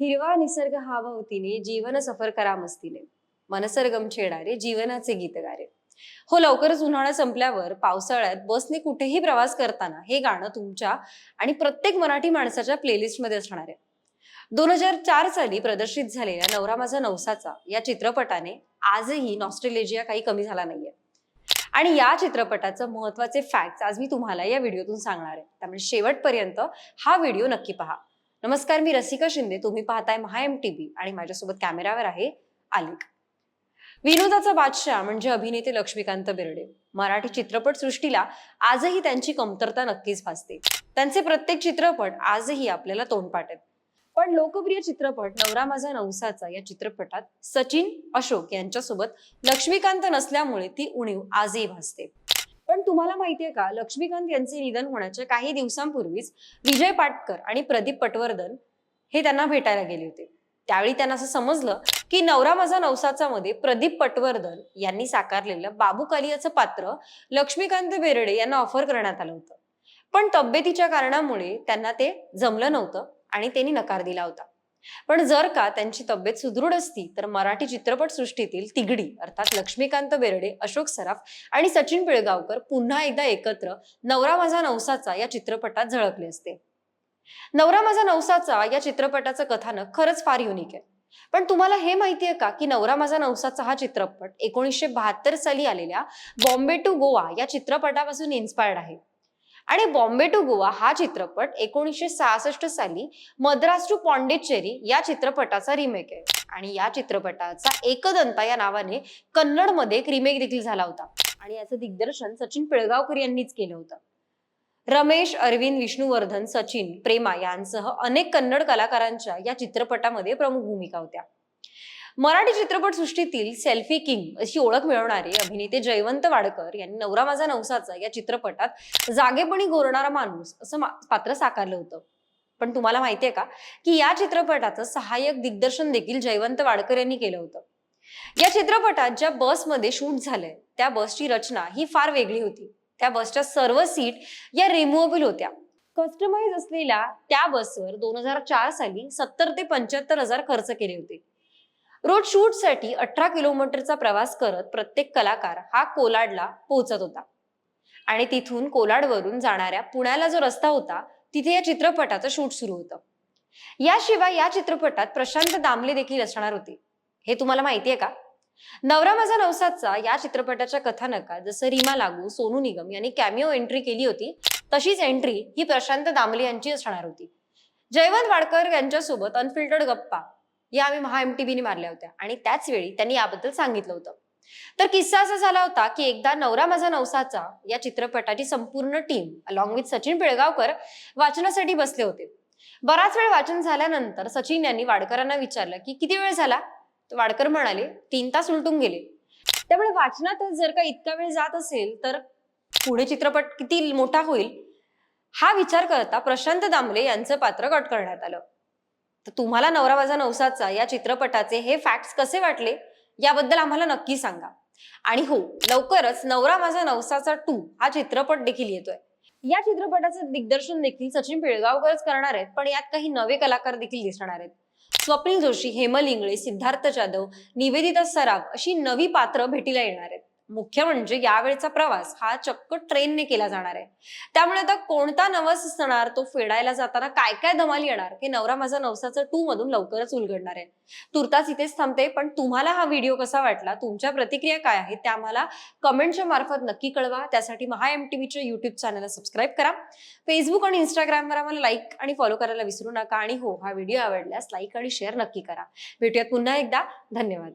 हिरवा निसर्ग हा भोवतीने जीवन सफर करा मस्तीने मनसरगम छेडारे जीवनाचे गीत गारे. हो लवकरच उन्हाळा संपल्यावर पावसाळ्यात बसने कुठेही प्रवास करताना हे गाणं तुमच्या आणि प्रत्येक मराठी माणसाच्या प्लेलिस्टमध्ये असणार. आहे दोन हजार चार साली प्रदर्शित झालेल्या नवरा माझा नवसाचा या चित्रपटाने आजही नॉस्ट्रेलेजिया काही कमी झाला नाहीये. आणि या चित्रपटाचं महत्त्वाचे फॅक्ट्स आज मी तुम्हाला या व्हिडिओतून सांगणार आहे. त्यामुळे शेवटपर्यंत हा व्हिडिओ नक्की पहा. नमस्कार मी रसिका शिंदे. तुम्ही पाहताय महा एम टी आणि माझ्यासोबत कॅमेरावर आहे आलिक. विनोदाचा बादशाह म्हणजे अभिनेते लक्ष्मीकांत बेर्डे. मराठी चित्रपट सृष्टीला आजही त्यांची कमतरता नक्कीच भासते. त्यांचे प्रत्येक चित्रपट आजही आपल्याला तोंडपाठ आहेत पण लोकप्रिय चित्रपट नवरा माझा नवसाचा या चित्रपटात सचिन अशोक यांच्यासोबत लक्ष्मीकांत नसल्यामुळे ती उणीव आजही भासते. पण तुम्हाला माहितीये का लक्ष्मीकांत यांचे निधन होण्याच्या काही दिवसांपूर्वीच विजय पाटकर आणि प्रदीप पटवर्धन हे त्यांना भेटायला गेले होते. त्यावेळी त्यांना असं समजलं की नवरा माझा नवसाचा मध्ये प्रदीप पटवर्धन यांनी साकारलेलं बाबू कालियाचं पात्र लक्ष्मीकांत बेर्डे यांना ऑफर करण्यात आलं होतं. पण तब्येतीच्या कारणामुळे त्यांना ते जमलं नव्हतं आणि त्यांनी नकार दिला होता. पण जर का त्यांची तब्येत सुदृढ असती तर मराठी चित्रपट सृष्टीतील तिगडी अर्थात लक्ष्मीकांत बेर्डे अशोक सराफ आणि सचिन पिळगावकर पुन्हा एकदा एकत्र नवरा माझा नवसाचा या चित्रपटात झळकले असते. नवरा माझा नवसाचा या चित्रपटाचं कथानक खरंच फार युनिक आहे. पण तुम्हाला हे माहितीये का की नवरा माझा नवसाचा हा चित्रपट एकोणीसशे बहात्तर साली आलेल्या बॉम्बे टू गोवा या चित्रपटापासून इन्स्पायर्ड आहे. आणि बॉम्बे टू गोवा हा चित्रपट एकोणीसशे सहासष्ट साली मद्रास टू पॉंडिचेरी या चित्रपटाचा रिमेक आहे. आणि या चित्रपटाचा एकदंता या नावाने कन्नडमध्ये एक रिमेक देखील झाला होता. आणि याचं दिग्दर्शन सचिन पिळगावकर यांनीच केलं होतं. रमेश अरविंद विष्णुवर्धन सचिन प्रेमा यांसह अनेक कन्नड कलाकारांच्या या चित्रपटामध्ये प्रमुख भूमिका होत्या. मराठी चित्रपट सृष्टीतील सेल्फी किंग अशी ओळख मिळवणारे अभिनेते जयवंत वाडकर यांनी नवरा माझा नवसाचा या चित्रपटात जागेपणी गोरणारा माणूस असं पात्र साकारलं होतं. पण तुम्हाला माहितीये का? की या चित्रपटाचं सहाय्यक दिग्दर्शन देखील जयवंत वाडकर यांनी केलं होतं. या चित्रपटात ज्या बसमध्ये शूट झालंय त्या बसची रचना ही फार वेगळी होती. त्या बसच्या सर्व सीट या रिमुवेबल होत्या. कस्टमाइज असलेल्या त्या बसवर दोन हजार चार साली सत्तर ते पंच्याहत्तर हजार खर्च केले होते. रोज शूटसाठी अठरा किलोमीटरचा प्रवास करत प्रत्येक कलाकार हा कोलाडला पोहोचत होता. आणि तिथून कोलाडवरून जाणाऱ्या पुण्याला जो रस्ता होता तिथे या चित्रपटाचं शूट सुरू होतं. याशिवाय या चित्रपटात प्रशांत दामले देखील असणार होते. हे तुम्हाला माहितीये का? नवरा माझा नवसाचा या चित्रपटाच्या कथानकात जसं रीमा लागू सोनू निगम यांनी कॅमिओ एंट्री केली होती तशीच एंट्री ही प्रशांत दामले यांची असणार होती. जयवंत वाडकर यांच्यासोबत अनफिल्टर्ड गप्पा या आम्ही महा एम टीव्हीने मारल्या होत्या. आणि त्याच वेळी त्यांनी याबद्दल सांगितलं होतं. तर किस्सा असा झाला होता की एकदा नवरा माझा नवसाचा या चित्रपटाची संपूर्ण team along with Sachin Pilgaonkar वाचनासाठी बसले होते. बराच वेळ वाचन झाल्यानंतर सचिन यांनी वाडकरांना विचारलं की किती वेळ झाला? वाडकर म्हणाले तीन तास उलटून गेले. त्यामुळे वाचनातच जर का इतका वेळ जात असेल तर पुढे चित्रपट किती मोठा होईल? हा विचार करता प्रशांत दामले यांचं पात्र कट करण्यात आलं. तर तुम्हाला नवरा माझा नवसाचा या चित्रपटाचे हे फॅक्ट्स कसे वाटले याबद्दल आम्हाला नक्की सांगा. आणि हो लवकरच नवरा माझा नवसाचा टू हा चित्रपट देखील येतोय. या चित्रपटाचं दिग्दर्शन देखील सचिन पिळगावकरच करणार आहेत पण यात काही नवे कलाकार देखील दिसणार आहेत. स्वप्नील जोशी हेमल इंगळे सिद्धार्थ जाधव निवेदिता सराफ अशी नवी पात्र भेटीला येणार आहेत. मुख्य म्हणजे यावेळचा प्रवास हा चक्क ट्रेनने केला जाणार आहे. त्यामुळे आता कोणता नवस असणार तो फेडायला जाताना काय काय धमाल येणार हे नवरा माझा नवसाचं टू मधून लवकरच उलगडणार आहे. तुर्तास इथेच थांबते पण तुम्हाला हा व्हिडिओ कसा वाटला तुमच्या प्रतिक्रिया काय आहेत त्या आम्हाला कमेंटच्या मार्फत नक्की कळवा. त्यासाठी महा एम टीव्हीच्या युट्यूब चॅनलला सबस्क्राईब करा. फेसबुक आणि इंस्टाग्रामवर आम्हाला लाईक आणि फॉलो करायला विसरू नका. आणि हो हा व्हिडिओ आवडल्यास लाईक आणि शेअर नक्की करा. भेटूयात पुन्हा एकदा. धन्यवाद.